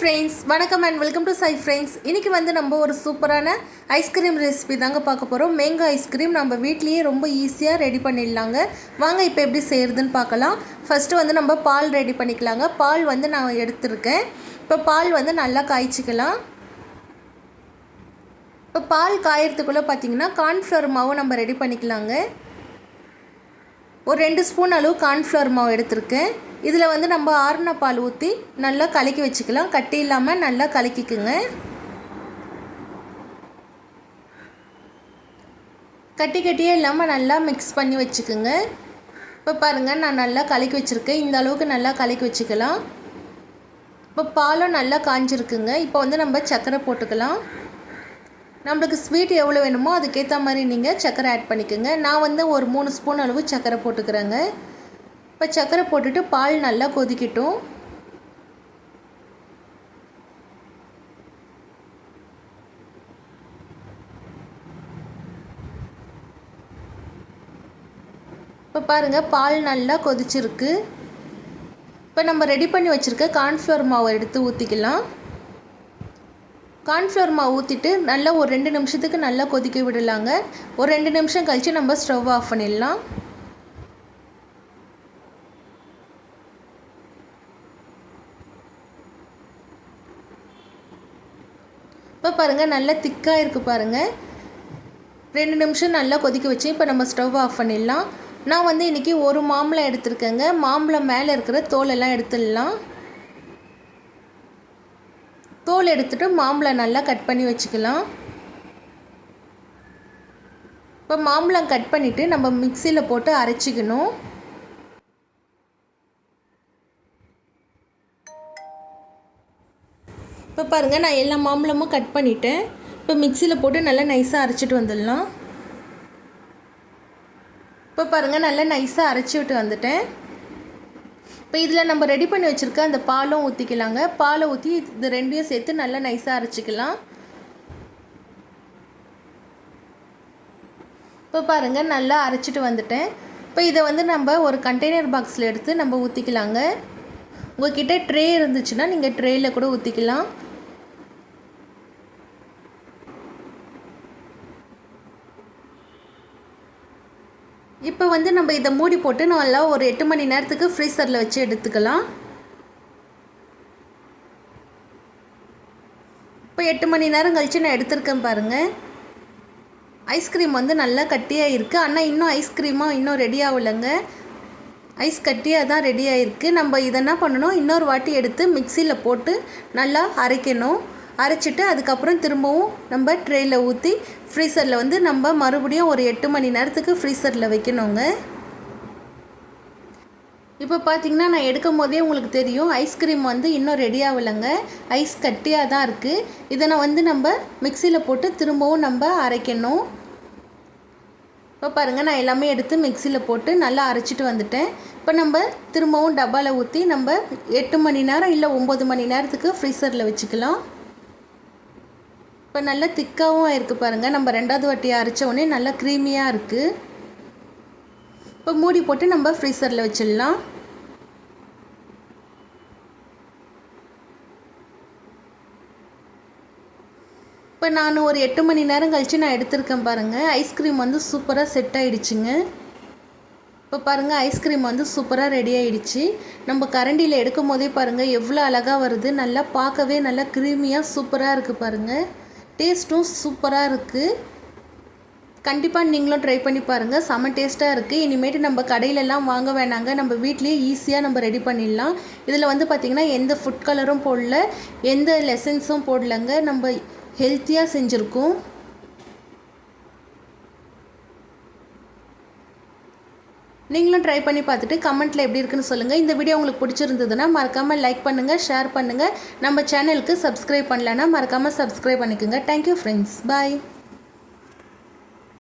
Friends வணக்கம் and welcome to Sai friends இன்றைக்கி வந்து நம்ம ஒரு சூப்பரான ஐஸ்கிரீம் ரெசிபி தாங்க பார்க்க போகிறோம் மேங்கோ ஐஸ்கிரீம் நம்ம வீட்லேயே ரொம்ப ஈஸியாக ரெடி பண்ணிடலாங்க. வாங்க இப்போ எப்படி செய்கிறதுன்னு பார்க்கலாம். ஃபஸ்ட்டு வந்து நம்ம பால் ரெடி பண்ணிக்கலாங்க. பால் வந்து நான் எடுத்திருக்கேன். இப்போ பால் வந்து நல்லா காய்ச்சிக்கலாம். இப்போ பால் காயறதுக்குள்ளே பார்த்தீங்கன்னா கார்ன்ஃப்ளவர் மாவு நம்ம ரெடி பண்ணிக்கலாங்க. ஒரு ரெண்டு ஸ்பூன் அளவு கார்ன்ஃப்ளவர் மாவு எடுத்திருக்கேன். இதில் வந்து நம்ம ஆறுன பால் ஊற்றி நல்லா கலக்கி வச்சுக்கலாம். கட்டி இல்லாமல் நல்லா கலக்கிக்குங்க. கட்டி கட்டியே இல்லாமல் நல்லா மிக்ஸ் பண்ணி வச்சுக்குங்க. இப்போ பாருங்கள் நான் நல்லா கலக்கி வச்சுருக்கேன். இந்த அளவுக்கு நல்லா கலக்கி வச்சுக்கலாம். இப்போ பாலும் நல்லா காஞ்சிருக்குங்க. இப்போ வந்து நம்ம சர்க்கரை போட்டுக்கலாம். நம்மளுக்கு ஸ்வீட் எவ்வளோ வேணுமோ அதுக்கேற்ற மாதிரி நீங்கள் சர்க்கரை ஆட் பண்ணிக்கோங்க. நான் வந்து ஒரு மூணு ஸ்பூன் அளவு சர்க்கரை போட்டுக்கிறேங்க. இப்போ சர்க்கரை போட்டுட்டு பால் நல்லா கொதிக்கட்டும். இப்போ பாருங்கள் பால் நல்லா கொதிச்சிருக்கு. இப்போ நம்ம ரெடி பண்ணி வச்சுருக்க கார்ன்ஃப்ளவர் மாவை எடுத்து ஊற்றிக்கலாம் கார்ன்ஃப்ளவர் மாவு ஊற்றிட்டு நல்லா ஒரு ரெண்டு நிமிஷத்துக்கு நல்லா கொதிக்க விடலாங்க. ஒரு ரெண்டு நிமிஷம் கழித்து நம்ம ஸ்டவ் ஆஃப் பண்ணிடலாம். இப்போ பாருங்கள் நல்லா திக்காக இருக்குது பாருங்கள் ரெண்டு நிமிஷம் நல்லா கொதிக்க வச்சு இப்போ நம்ம ஸ்டவ் ஆஃப் பண்ணிடலாம். நான் வந்து இன்றைக்கி ஒரு மாம்பழம் எடுத்திருக்கேங்க. மாம்பழம் மேலே இருக்கிற தோலெல்லாம் எடுத்துடலாம். தோல் எடுத்துகிட்டு மாம்பழம் நல்லா கட் பண்ணி வச்சுக்கலாம். இப்போ மாம்பழம் கட் பண்ணிவிட்டு நம்ம மிக்சியில் போட்டு அரைச்சிக்கணும். இப்போ பாருங்கள் நான் எல்லா மாம்பழமும் கட் பண்ணிவிட்டேன் இப்போ மிக்சியில் போட்டு நல்லா நைஸாக அரைச்சிட்டு வந்துடலாம். இப்போ பாருங்கள் நல்லா நைஸாக அரைச்சி விட்டு வந்துட்டேன். இப்போ இதில் நம்ம ரெடி பண்ணி வச்சுருக்க அந்த பாலும் ஊற்றிக்கலாங்க பாலை ஊற்றி இது ரெண்டையும் சேர்த்து நல்லா நைஸாக அரைச்சிக்கலாம். இப்போ பாருங்கள் நல்லா அரைச்சிட்டு வந்துட்டேன். இப்போ இதை வந்து நம்ம ஒரு கண்டெய்னர் பாக்ஸில் எடுத்து நம்ம ஊற்றிக்கலாங்க உங்கள்கிட்ட ட்ரே இருந்துச்சுன்னா நீங்கள் ட்ரேயில் கூட ஊற்றிக்கலாம் இப்போ வந்து நம்ம இதை மூடி போட்டு நல்லா ஒரு எட்டு மணி நேரத்துக்கு ஃப்ரீசரில் வச்சு எடுத்துக்கலாம். இப்போ எட்டு மணி நேரம் கழித்து நான் எடுத்திருக்கேன் பாருங்கள் ஐஸ்கிரீம் வந்து நல்லா கட்டியாக இருக்குது ஆனால் இன்னும் ஐஸ்கிரீமாக இன்னும் ரெடி ஆகலைங்க ஐஸ் கட்டியாக தான் ரெடி ஆகிருக்கு நம்ம இதை என்ன பண்ணணும்? இன்னொரு வாட்டி எடுத்து மிக்சியில் போட்டு நல்லா அரைக்கணும். அரைச்சிட்டு அதுக்கப்புறம் திரும்பவும் நம்ம ட்ரேயில் ஊற்றி ஃப்ரீசரில் வந்து நம்ம மறுபடியும் ஒரு எட்டு மணி நேரத்துக்கு ஃப்ரீசரில் வைக்கணுங்க. இப்போ பார்த்தீங்கன்னா நான் எடுக்கும் போதே உங்களுக்கு தெரியும் ஐஸ்கிரீம் வந்து இன்னும் ரெடி ஆகலைங்க. ஐஸ் கட்டியாக தான் இருக்குது இதை வந்து நம்ம மிக்சியில் போட்டு திரும்பவும் நம்ம அரைக்கணும். இப்போ பாருங்கள் நான் எல்லாமே எடுத்து மிக்சியில் போட்டு நல்லா அரைச்சிட்டு வந்துட்டேன். இப்போ நம்ம திரும்பவும் டப்பாவில் ஊற்றி நம்ம எட்டு மணி நேரம் இல்லை ஒம்பது மணி நேரத்துக்கு ஃப்ரீசரில் வச்சுக்கலாம். இப்போ நல்லா திக்காகவும் இருக்குது பாருங்கள் நம்ம ரெண்டாவது வாட்டி அரைச்ச உடனே நல்லா க்ரீமியாக இருக்குது இப்போ மூடி போட்டு நம்ம ஃப்ரீசரில் வச்சிடலாம். இப்போ நான் ஒரு எட்டு மணி நேரம் கழித்து நான் எடுத்திருக்கேன் பாருங்கள் ஐஸ்கிரீம் வந்து சூப்பராக செட் ஆகிடுச்சிங்க இப்போ பாருங்கள் ஐஸ்கிரீம் வந்து சூப்பராக ரெடி ஆகிடுச்சு நம்ம கரண்டியில் எடுக்கும் போதே பாருங்கள் எவ்வளோ அழகாக வருது. நல்லா பார்க்கவே நல்லா க்ரீமியாக சூப்பராக இருக்குது பாருங்கள் டேஸ்ட்டும் சூப்பராக இருக்குது கண்டிப்பாக நீங்களும் ட்ரை பண்ணி பாருங்கள் செம்ம டேஸ்ட்டாக இருக்குது இனிமேட்டு நம்ம கடையிலலாம் வாங்க வேணாங்க. நம்ம வீட்லேயே ஈஸியாக நம்ம ரெடி பண்ணிடலாம். இதில் வந்து பார்த்திங்கன்னா எந்த ஃபுட் கலரும் போடல எந்த லெசன்ஸும் போடலங்க. நம்ம ஹெல்த்தியாக செஞ்சுருக்கோம். நீங்களும் ட்ரை பண்ணி பார்த்துட்டு கமெண்ட்டில் எப்படி இருக்குன்னு சொல்லுங்கள் இந்த வீடியோ உங்களுக்கு பிடிச்சிருந்ததுன்னா மறக்காமல் லைக் பண்ணுங்கள் ஷேர் பண்ணுங்கள் நம்ம சேனலுக்கு சப்ஸ்கிரைப் பண்ணலன்னா மறக்காமல் சப்ஸ்கிரைப் பண்ணிக்கோங்க. Thank you friends bye